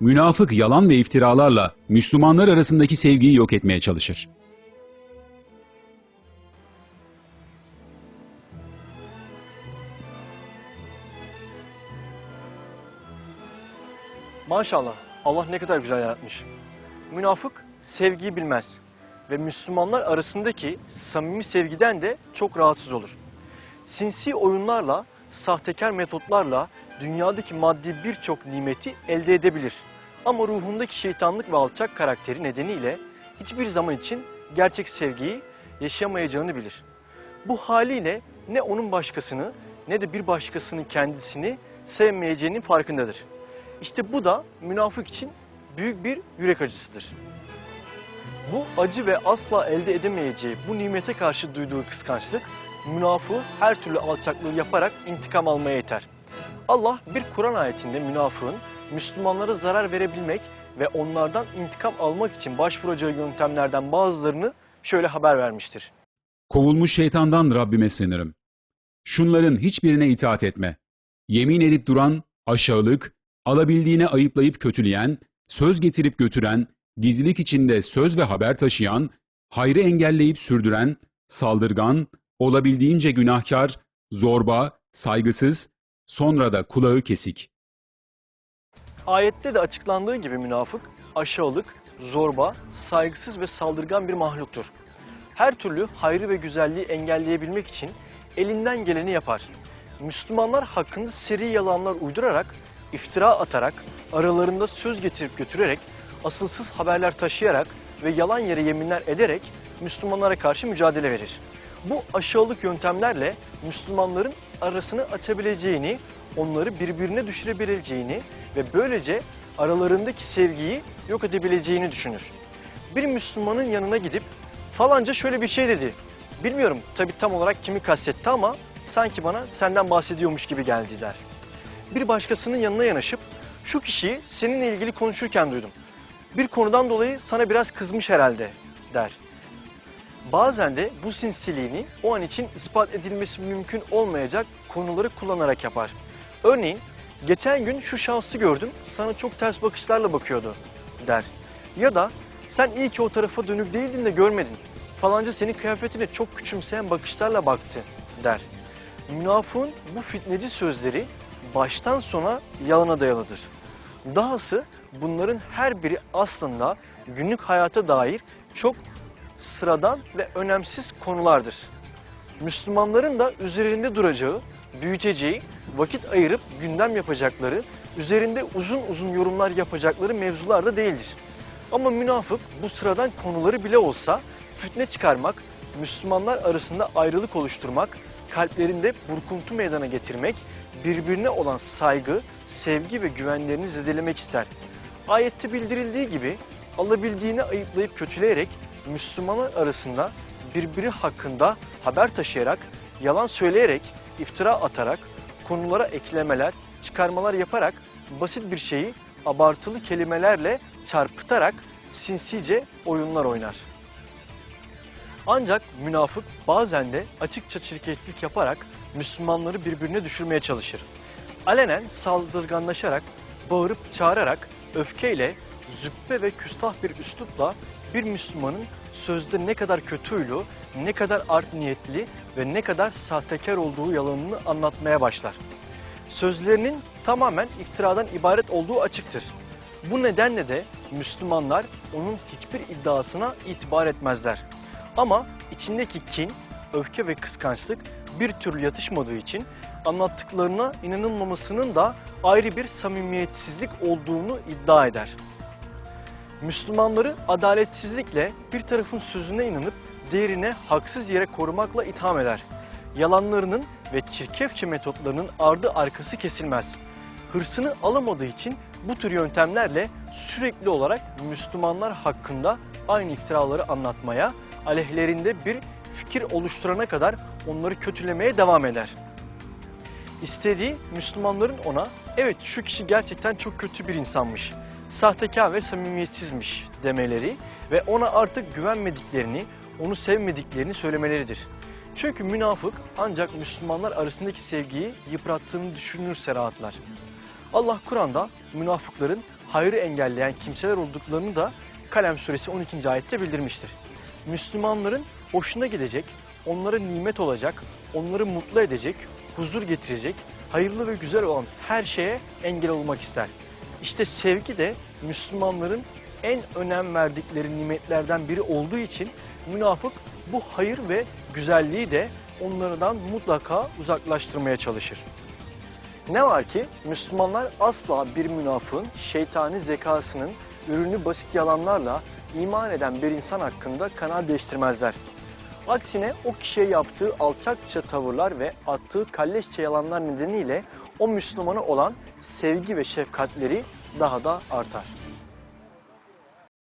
Münafık yalan ve iftiralarla Müslümanlar arasındaki sevgiyi yok etmeye çalışır. Maşallah Allah ne kadar güzel yaratmış. Münafık sevgiyi bilmez ve Müslümanlar arasındaki samimi sevgiden de çok rahatsız olur. Sinsi oyunlarla, sahtekar metotlarla dünyadaki maddi birçok nimeti elde edebilir. Ama ruhundaki şeytanlık ve alçak karakteri nedeniyle hiçbir zaman için gerçek sevgiyi yaşayamayacağını bilir. Bu haliyle ne onun başkasını ne de bir başkasının kendisini sevmeyeceğinin farkındadır. İşte bu da münafık için büyük bir yürek acısıdır. Bu acı ve asla elde edemeyeceği bu nimete karşı duyduğu kıskançlık münafığı her türlü alçaklığı yaparak intikam almaya yeter. Allah bir Kur'an ayetinde münafığın Müslümanlara zarar verebilmek ve onlardan intikam almak için başvuracağı yöntemlerden bazılarını şöyle haber vermiştir. Kovulmuş şeytandan Rabbime sığınırım. Şunların hiçbirine itaat etme. Yemin edip duran, aşağılık, alabildiğine ayıplayıp kötüleyen, söz getirip götüren, gizlilik içinde söz ve haber taşıyan, hayrı engelleyip sürdüren, saldırgan, olabildiğince günahkar, zorba, saygısız, sonra da kulağı kesik. Ayette de açıklandığı gibi münafık aşağılık, zorba, saygısız ve saldırgan bir mahluktur. Her türlü hayrı ve güzelliği engelleyebilmek için elinden geleni yapar. Müslümanlar hakkında seri yalanlar uydurarak, iftira atarak, aralarında söz getirip götürerek, asılsız haberler taşıyarak ve yalan yere yeminler ederek Müslümanlara karşı mücadele verir. Bu aşağılık yöntemlerle Müslümanların arasını açabileceğini, onları birbirine düşürebileceğini ve böylece aralarındaki sevgiyi yok edebileceğini düşünür. Bir Müslümanın yanına gidip falanca şöyle bir şey dedi. Bilmiyorum tabi tam olarak kimi kastetti ama sanki bana senden bahsediyormuş gibi geldi der. Bir başkasının yanına yanaşıp şu kişiyi seninle ilgili konuşurken duydum. Bir konudan dolayı sana biraz kızmış herhalde der. Bazen de bu sinsiliğini o an için ispat edilmesi mümkün olmayacak konuları kullanarak yapar. Örneğin, geçen gün şu şahsı gördüm, sana çok ters bakışlarla bakıyordu der. Ya da sen iyi ki o tarafa dönük değildin de görmedin. Falanca senin kıyafetine çok küçümseyen bakışlarla baktı der. Münafığın bu fitneci sözleri baştan sona yalana dayalıdır. Dahası bunların her biri aslında günlük hayata dair çok sıradan ve önemsiz konulardır. Müslümanların da üzerinde duracağı, büyüteceği, vakit ayırıp gündem yapacakları, üzerinde uzun uzun yorumlar yapacakları mevzular da değildir. Ama münafık bu sıradan konuları bile olsa fitne çıkarmak, Müslümanlar arasında ayrılık oluşturmak, kalplerinde burkuntu meydana getirmek, birbirine olan saygı, sevgi ve güvenlerini zedelemek ister. Ayette bildirildiği gibi alabildiğini ayıplayıp kötüleyerek Müslümanlar arasında birbiri hakkında haber taşıyarak, yalan söyleyerek, iftira atarak, konulara eklemeler, çıkarmalar yaparak basit bir şeyi abartılı kelimelerle çarpıtarak sinsice oyunlar oynar. Ancak münafık bazen de açıkça çirkeflik yaparak Müslümanları birbirine düşürmeye çalışır. Alenen saldırganlaşarak, bağırıp çağırarak, öfkeyle, züppe ve küstah bir üslupla bir Müslümanın sözde ne kadar kötü huylu, ne kadar art niyetli ve ne kadar sahtekar olduğu yalanını anlatmaya başlar. Sözlerinin tamamen iftiradan ibaret olduğu açıktır. Bu nedenle de Müslümanlar onun hiçbir iddiasına itibar etmezler. Ama içindeki kin, öfke ve kıskançlık bir türlü yatışmadığı için anlattıklarına inanılmamasının da ayrı bir samimiyetsizlik olduğunu iddia eder. Müslümanları adaletsizlikle bir tarafın sözüne inanıp diğerine haksız yere korumakla itham eder. Yalanlarının ve çirkefçe metotlarının ardı arkası kesilmez. Hırsını alamadığı için bu tür yöntemlerle sürekli olarak Müslümanlar hakkında aynı iftiraları anlatmaya, aleyhlerinde bir fikir oluşturana kadar onları kötülemeye devam eder. İstediği Müslümanların ona evet şu kişi gerçekten çok kötü bir insanmış, sahtekar ve samimiyetsizmiş demeleri ve ona artık güvenmediklerini, onu sevmediklerini söylemeleridir. Çünkü münafık ancak Müslümanlar arasındaki sevgiyi yıprattığını düşünürse rahatlar. Allah Kur'an'da münafıkların hayrı engelleyen kimseler olduklarını da Kalem suresi 12. ayette bildirmiştir. Müslümanların hoşuna gidecek, onlara nimet olacak, onları mutlu edecek, huzur getirecek, hayırlı ve güzel olan her şeye engel olmak ister. İşte sevgi de Müslümanların en önem verdikleri nimetlerden biri olduğu için münafık bu hayır ve güzelliği de onlardan mutlaka uzaklaştırmaya çalışır. Ne var ki Müslümanlar asla bir münafığın şeytani zekasının ürünü basit yalanlarla iman eden bir insan hakkında kanaat değiştirmezler. Aksine o kişiye yaptığı alçakça tavırlar ve attığı kalleşçe yalanlar nedeniyle o Müslümana olan sevgi ve şefkatleri daha da artar.